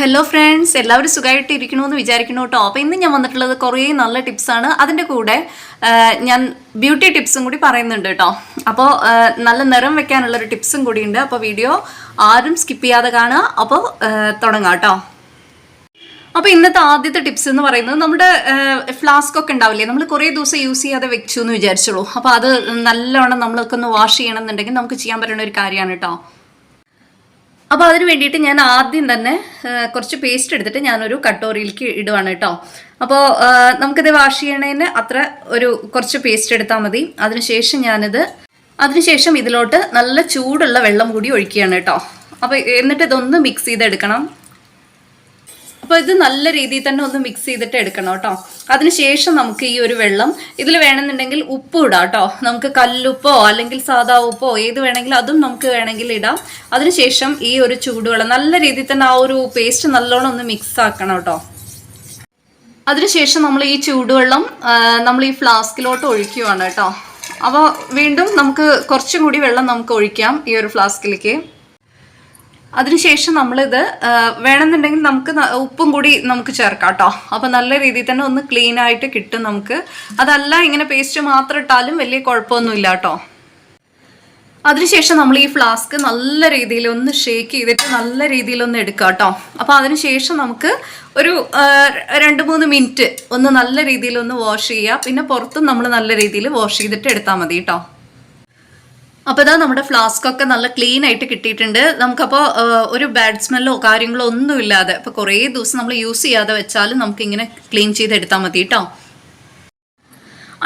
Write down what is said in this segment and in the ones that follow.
Hello friends എല്ലാവരും സുഖമായിട്ട് ഇരിക്കണമെന്ന് വിചാരിക്കണം കേട്ടോ. അപ്പോൾ ഇന്ന് ഞാൻ വന്നിട്ടുള്ളത് കുറേ നല്ല ടിപ്സാണ് അതിന്റെ കൂടെ ഞാൻ ബ്യൂട്ടി ടിപ്സും കൂടി പറയുന്നുണ്ട് കേട്ടോ. അപ്പോൾ നല്ല നിറം വെക്കാനുള്ളൊരു ടിപ്സും കൂടി ഉണ്ട്. അപ്പോൾ വീഡിയോ ആരും സ്കിപ്പ് ചെയ്യാതെ കാണുക. അപ്പോൾ തുടങ്ങാം കേട്ടോ. അപ്പോൾ ഇന്നത്തെ ആദ്യത്തെ ടിപ്സ് എന്ന് പറയുന്നത് നമ്മുടെ ഫ്ലാസ്ക് ഒക്കെ ഉണ്ടാവില്ലേ? നമ്മൾ കുറേ ദിവസം യൂസ് ചെയ്യാതെ വെച്ചു എന്ന് വിചാരിച്ചോളൂ അപ്പോൾ അത് നല്ലവണ്ണം നമ്മളൊക്കെ ഒന്ന് വാഷ് ചെയ്യണം എന്നുണ്ടെങ്കിൽ നമുക്ക് ചെയ്യാൻ പറ്റുന്ന ഒരു കാര്യമാണ് കേട്ടോ. അപ്പോൾ അതിന് വേണ്ടിയിട്ട് ഞാൻ ആദ്യം തന്നെ കുറച്ച് പേസ്റ്റ് എടുത്തിട്ട് ഞാനൊരു കട്ടോറിയിലേക്ക് ഇടുവാണ് കേട്ടോ. അപ്പോൾ നമുക്കിത് വാഷ് ചെയ്യണതിന് അത്ര ഒരു കുറച്ച് പേസ്റ്റ് എടുത്താൽ മതി. അതിനുശേഷം ഞാനിത് അതിനുശേഷം ഇതിലോട്ട് നല്ല ചൂടുള്ള വെള്ളം കൂടി ഒഴിക്കുകയാണ് കേട്ടോ. അപ്പോൾ എന്നിട്ട് ഇതൊന്ന് മിക്സ് ചെയ്തെടുക്കണം. അപ്പോൾ ഇത് നല്ല രീതിയിൽ തന്നെ ഒന്ന് മിക്സ് ചെയ്തിട്ട് എടുക്കണം കേട്ടോ. അതിനുശേഷം നമുക്ക് ഈ ഒരു വെള്ളം ഇതിൽ വേണമെന്നുണ്ടെങ്കിൽ ഉപ്പ് ഇടാം കേട്ടോ. നമുക്ക് കല്ലുപ്പോ അല്ലെങ്കിൽ സാധാ ഉപ്പോ ഏത് വേണമെങ്കിലും അതും നമുക്ക് വേണമെങ്കിൽ ഇടാം. അതിനുശേഷം ഈ ഒരു ചൂടുവെള്ളം നല്ല രീതിയിൽ തന്നെ ആ ഒരു പേസ്റ്റ് നല്ലോണം ഒന്ന് മിക്സ് ആക്കണം കേട്ടോ. അതിനുശേഷം നമ്മൾ ഈ ചൂടുവെള്ളം നമ്മൾ ഈ ഫ്ലാസ്കിലോട്ട് ഒഴിക്കുവാണ് കേട്ടോ. അപ്പോൾ വീണ്ടും നമുക്ക് കുറച്ചും കൂടി വെള്ളം നമുക്ക് ഒഴിക്കാം ഈ ഒരു ഫ്ലാസ്കിലേക്ക് അതിനുശേഷം നമ്മളിത് വേണമെന്നുണ്ടെങ്കിൽ നമുക്ക് ഉപ്പും കൂടി നമുക്ക് ചേർക്കാം കേട്ടോ അപ്പോൾ നല്ല രീതിയിൽ തന്നെ ഒന്ന് ക്ലീൻ ആയിട്ട് കിട്ടും നമുക്ക്. അതല്ല ഇങ്ങനെ പേസ്റ്റ് മാത്രം ഇട്ടാലും വലിയ കുഴപ്പമൊന്നുമില്ല കേട്ടോ അതിനുശേഷം നമ്മൾ ഈ ഫ്ലാസ്ക് നല്ല രീതിയിൽ ഒന്ന് ഷേക്ക് ചെയ്തിട്ട് നല്ല രീതിയിൽ ഒന്ന് എടുക്കുക കേട്ടോ അപ്പോൾ അതിനുശേഷം നമുക്ക് ഒരു രണ്ട് മൂന്ന് മിനിറ്റ് ഒന്ന് നല്ല രീതിയിൽ ഒന്ന് വാഷ് ചെയ്യുക പിന്നെ പുറത്തും നമ്മൾ നല്ല രീതിയിൽ വാഷ് ചെയ്തിട്ട് എടുത്താൽ മതി കേട്ടോ അപ്പോൾ ഇതാ നമ്മുടെ ഫ്ലാസ്ക് ഒക്കെ നല്ല ക്ലീൻ ആയിട്ട് കിട്ടിയിട്ടുണ്ട്. നമുക്കപ്പോ ഒരു ബാഡ് സ്മെല്ലോ കാര്യങ്ങളോ ഒന്നും ഇല്ലാതെ. ഇപ്പൊ കുറേ ദിവസം നമ്മൾ യൂസ് ചെയ്യാതെ വെച്ചാലും നമുക്ക് ഇങ്ങനെ ക്ലീൻ ചെയ്തെടുത്താൽ മതി കേട്ടോ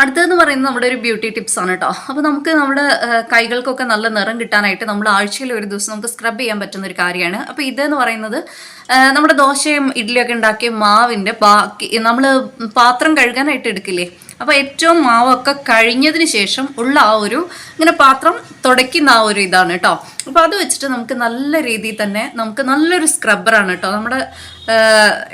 അടുത്തതെന്ന് പറയുന്നത് നമ്മുടെ ഒരു ബ്യൂട്ടി ടിപ്സ് ആണ് കേട്ടോ അപ്പോൾ നമുക്ക് നമ്മുടെ കൈകൾക്കൊക്കെ നല്ല നിറം കിട്ടാനായിട്ട് നമ്മൾ ആഴ്ചയിൽ ഒരു ദിവസം നമുക്ക് സ്ക്രബ് ചെയ്യാൻ പറ്റുന്ന ഒരു കാര്യമാണ്. അപ്പോൾ ഇതെന്ന് പറയുന്നത് നമ്മുടെ ദോശയും ഇഡ്ഡലിയൊക്കെ ഉണ്ടാക്കിയ മാവിന്റെ ബാക്കി നമ്മൾ പാത്രം കഴുകാനായിട്ട് എടുക്കില്ലേ? അപ്പോൾ ഏറ്റവും മാവൊക്കെ കഴിഞ്ഞതിന് ശേഷം ഉള്ള ആ ഒരു ഇങ്ങനെ പാത്രം തുടയ്ക്കുന്ന ആ ഒരു ഇതാണ് കേട്ടോ. അപ്പോൾ അത് വെച്ചിട്ട് നമുക്ക് നല്ല രീതിയിൽ തന്നെ നമുക്ക് നല്ലൊരു സ്ക്രബ്ബറാണ് കേട്ടോ. നമ്മുടെ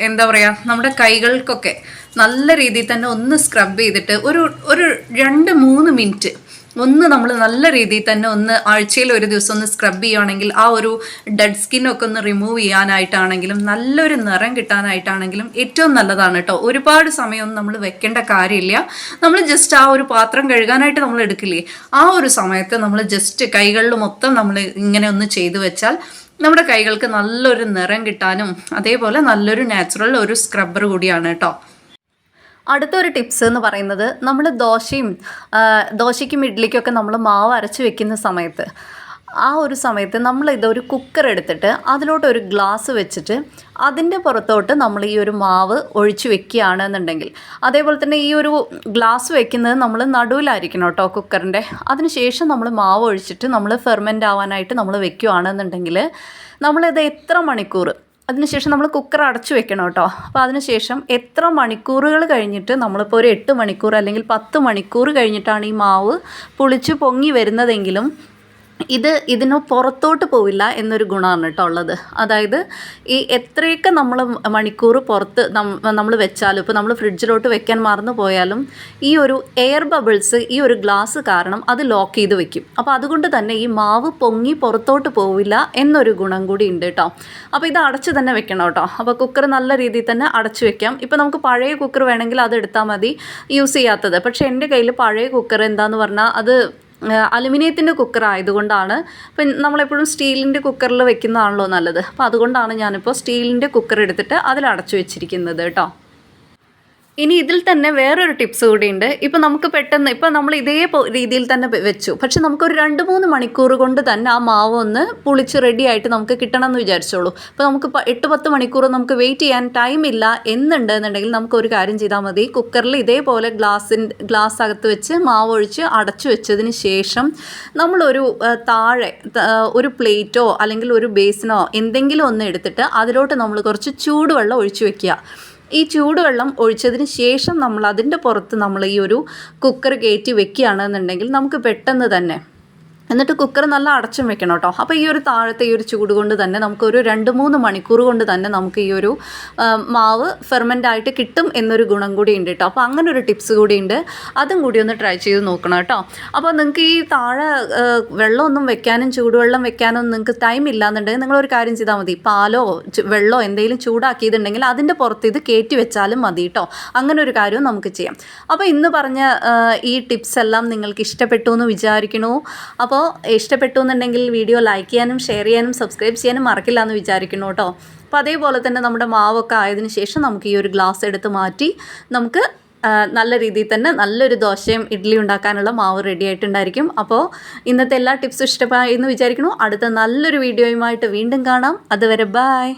എന്താ പറയുക നമ്മുടെ കൈകൾക്കൊക്കെ നല്ല രീതിയിൽ തന്നെ ഒന്ന് സ്ക്രബ് ചെയ്തിട്ട് ഒരു ഒരു രണ്ട് മൂന്ന് മിനിറ്റ് ഒന്ന് നമ്മൾ നല്ല രീതിയിൽ തന്നെ ഒന്ന് ആഴ്ചയിൽ ഒരു ദിവസം ഒന്ന് സ്ക്രബ് ചെയ്യുകയാണെങ്കിൽ ആ ഒരു ഡെഡ് സ്കിന്നൊക്കെ ഒന്ന് റിമൂവ് ചെയ്യാനായിട്ടാണെങ്കിലും നല്ലൊരു നിറം കിട്ടാനായിട്ടാണെങ്കിലും ഏറ്റവും നല്ലതാണ് കേട്ടോ. ഒരുപാട് സമയമൊന്നും നമ്മൾ വെക്കേണ്ട കാര്യമില്ല. നമ്മൾ ജസ്റ്റ് ആ ഒരു പാത്രം കഴുകാനായിട്ട് നമ്മൾ എടുക്കില്ലേ? ആ ഒരു സമയത്ത് നമ്മൾ ജസ്റ്റ് കൈകളിൽ മൊത്തം നമ്മൾ ഇങ്ങനെ ഒന്ന് ചെയ്തു വെച്ചാൽ നമ്മുടെ കൈകൾക്ക് നല്ലൊരു നിറം കിട്ടാനും അതേപോലെ നല്ലൊരു നാച്ചുറൽ ഒരു സ്ക്രബ്ബർ കൂടിയാണ് കേട്ടോ. അടുത്തൊരു ടിപ്സ് എന്ന് പറയുന്നത് നമ്മൾ ദോശയും ദോശയ്ക്കും ഇഡ്ഡലിക്കൊക്കെ നമ്മൾ മാവ് അരച്ച് വെക്കുന്ന സമയത്ത് ആ ഒരു സമയത്ത് നമ്മൾ ഇതൊരു കുക്കർ എടുത്തിട്ട് അതിലോട്ട് ഒരു ഗ്ലാസ് വെച്ചിട്ട് അതിന്റെ പുറത്തോട്ട് നമ്മൾ ഈ ഒരു മാവ് ഒഴിച്ചു ഒഴിച്ച് വെക്കുകയാണെന്നുണ്ടെങ്കിൽ അതേപോലെ തന്നെ ഈ ഒരു ഗ്ലാസ് വെക്കുന്നത് നമ്മൾ നടുവിലായിരിക്കണം കേട്ടോ കുക്കറിന്റെ. അതിനുശേഷം നമ്മൾ മാവ് ഒഴിച്ചിട്ട് നമ്മൾ ഫെർമെന്റ് ആവാനായിട്ട് നമ്മൾ വെക്കുകയാണെന്നുണ്ടെങ്കിൽ നമ്മളിത് എത്ര മണിക്കൂർ അതിനുശേഷം നമ്മൾ കുക്കർ അടച്ചു വെക്കണം കേട്ടോ. അപ്പോൾ അതിനുശേഷം എത്ര മണിക്കൂറുകൾ കഴിഞ്ഞിട്ട് നമ്മളിപ്പോൾ ഒരു എട്ട് മണിക്കൂർ അല്ലെങ്കിൽ പത്ത് മണിക്കൂർ കഴിഞ്ഞിട്ടാണ് ഈ മാവ് പുളിച്ച് പൊങ്ങി വരുന്നതെങ്കിലും ഇത് ഇതിന് പുറത്തോട്ട് പോവില്ല എന്നൊരു ഗുണമാണ് കേട്ടോ ഉള്ളത്. അതായത് ഈ എത്രയൊക്കെ നമ്മൾ മണിക്കൂർ പുറത്ത് നമ്മൾ വെച്ചാലും ഇപ്പോൾ നമ്മൾ ഫ്രിഡ്ജിലോട്ട് വെക്കാൻ മറന്നു പോയാലും ഈ ഒരു എയർ ബബിൾസ് ഈ ഒരു ഗ്ലാസ് കാരണം അത് ലോക്ക് ചെയ്ത് വെക്കും. അപ്പോൾ അതുകൊണ്ട് തന്നെ ഈ മാവ് പൊങ്ങി പുറത്തോട്ട് പോവില്ല എന്നൊരു ഗുണം കൂടി ഉണ്ട് കേട്ടോ. അപ്പോൾ ഇത് അടച്ച് തന്നെ വെക്കണം കേട്ടോ. അപ്പോൾ കുക്കർ നല്ല രീതിയിൽ തന്നെ അടച്ച് വെക്കാം. ഇപ്പോൾ നമുക്ക് പഴയ കുക്കർ വേണമെങ്കിൽ അത് എടുത്താൽ മതി യൂസ് ചെയ്യാത്തത്. പക്ഷേ എന്റെ കയ്യിൽ പഴയ കുക്കർ എന്താന്ന് പറഞ്ഞാൽ അത് അലുമിനിയത്തിന്റെ കുക്കർ ആയതുകൊണ്ടാണ്. ഇപ്പം നമ്മളെപ്പോഴും സ്റ്റീലിന്റെ കുക്കറിൽ വെക്കുന്നതാണല്ലോ നല്ലത്. അപ്പോൾ അതുകൊണ്ടാണ് ഞാനിപ്പോൾ സ്റ്റീലിന്റെ കുക്കർ എടുത്തിട്ട് അതിൽ അടച്ചു വെച്ചിരിക്കുന്നത് കേട്ടോ. ഇനി ഇതിൽ തന്നെ വേറൊരു ടിപ്സ് കൂടിയുണ്ട്. ഇപ്പൊ നമുക്ക് പെട്ടെന്ന് ഇപ്പൊ നമ്മൾ ഇതേ രീതിയിൽ തന്നെ വെച്ചു. പക്ഷെ നമുക്കൊരു രണ്ട് മൂന്ന് മണിക്കൂർ കൊണ്ട് തന്നെ ആ മാവ് ഒന്ന് പുളിച്ച് റെഡി ആയിട്ട് നമുക്ക് കിട്ടണം എന്ന് വിചാരിച്ചോളൂ. അപ്പോൾ നമുക്ക് എട്ട് പത്ത് മണിക്കൂർ നമുക്ക് വെയിറ്റ് ചെയ്യാൻ ടൈം ഇല്ല എന്നുണ്ടെന്നുണ്ടെങ്കിൽ നമുക്ക് ഒരു കാര്യം ചെയ്താൽ മതി. കുക്കറിൽ ഇതേപോലെ ഗ്ലാസ്സിൻ ഗ്ലാസ് അകത്ത് വെച്ച് മാവ് ഒഴിച്ച് അടച്ചു വെച്ചതിന് ശേഷം നമ്മളൊരു താഴെ ഒരു പ്ലേറ്റോ അല്ലെങ്കിൽ ഒരു ബേസിനോ എന്തെങ്കിലും ഒന്ന് എടുത്തിട്ട് അതിലോട്ട് നമ്മൾ കുറച്ച് ചൂടുവെള്ളം ഒഴിച്ചു വെക്കുക. ഈ ചൂടുവെള്ളം ഒഴിച്ചതിന് ശേഷം നമ്മൾ അതിന്റെ പുറത്ത് നമ്മൾ ഈ ഒരു കുക്കർ കയറ്റി വെക്കുകയാണെന്നുണ്ടെങ്കിൽ നമുക്ക് പെട്ടെന്ന് തന്നെ എന്നിട്ട് കുക്കർ നല്ല അടച്ചും വെക്കണം കേട്ടോ അപ്പോൾ ഈ ഒരു താഴത്തെ ഈ ഒരു ചൂട് കൊണ്ട് തന്നെ നമുക്കൊരു രണ്ട് മൂന്ന് മണിക്കൂർ കൊണ്ട് തന്നെ നമുക്ക് ഈ ഒരു മാവ് ഫെർമെന്റ് ആയിട്ട് കിട്ടും എന്നൊരു ഗുണം കൂടി ഉണ്ട് കേട്ടോ അപ്പോൾ അങ്ങനെ ഒരു ടിപ്സ് കൂടി ഉണ്ട്. അതും കൂടി ഒന്ന് ട്രൈ ചെയ്ത് നോക്കണം കേട്ടോ അപ്പോൾ നിങ്ങൾക്ക് ഈ താഴെ വെള്ളമൊന്നും വെക്കാനും ചൂടുവെള്ളം വെക്കാനും നിങ്ങൾക്ക് ടൈം ഇല്ലാന്നുണ്ടെങ്കിൽ നിങ്ങളൊരു കാര്യം ചെയ്താൽ മതി. പാലോ വെള്ളമോ എന്തെങ്കിലും ചൂടാക്കിയതുണ്ടെങ്കിൽ അതിന്റെ പുറത്ത് ഇത് കയറ്റി വെച്ചാലും മതി കേട്ടോ അങ്ങനെ ഒരു കാര്യവും നമുക്ക് ചെയ്യാം. അപ്പോൾ ഇന്ന് പറഞ്ഞ ഈ ടിപ്സ് എല്ലാം നിങ്ങൾക്ക് ഇഷ്ടപ്പെട്ടു എന്ന് വിചാരിക്കണു. അപ്പോൾ ഇഷ്ടപ്പെട്ടു എന്നുണ്ടെങ്കിൽ വീഡിയോ ലൈക്ക് ചെയ്യാനും ഷെയർ ചെയ്യാനും സബ്സ്ക്രൈബ് ചെയ്യാനും മറക്കില്ല എന്ന് വിചാരിക്കുന്നു കേട്ടോ. അപ്പോൾ അതേപോലെ തന്നെ നമ്മുടെ മാവൊക്കെ ആയതിനു ശേഷം നമുക്ക് ഈ ഒരു ഗ്ലാസ് എടുത്ത് മാറ്റി നമുക്ക് നല്ല രീതിയിൽ തന്നെ നല്ലൊരു ദോശയും ഇഡ്ഡലി ഉണ്ടാക്കാനുള്ള മാവ് റെഡി ആയിട്ടുണ്ടായിരിക്കും. അപ്പോൾ ഇന്നത്തെ എല്ലാ ടിപ്സും ഇഷ്ടമായി എന്ന് വിചാരിക്കുന്നു. അടുത്ത നല്ലൊരു വീഡിയോയുമായിട്ട് വീണ്ടും കാണാം. അതുവരെ ബായ്